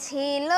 ছিল।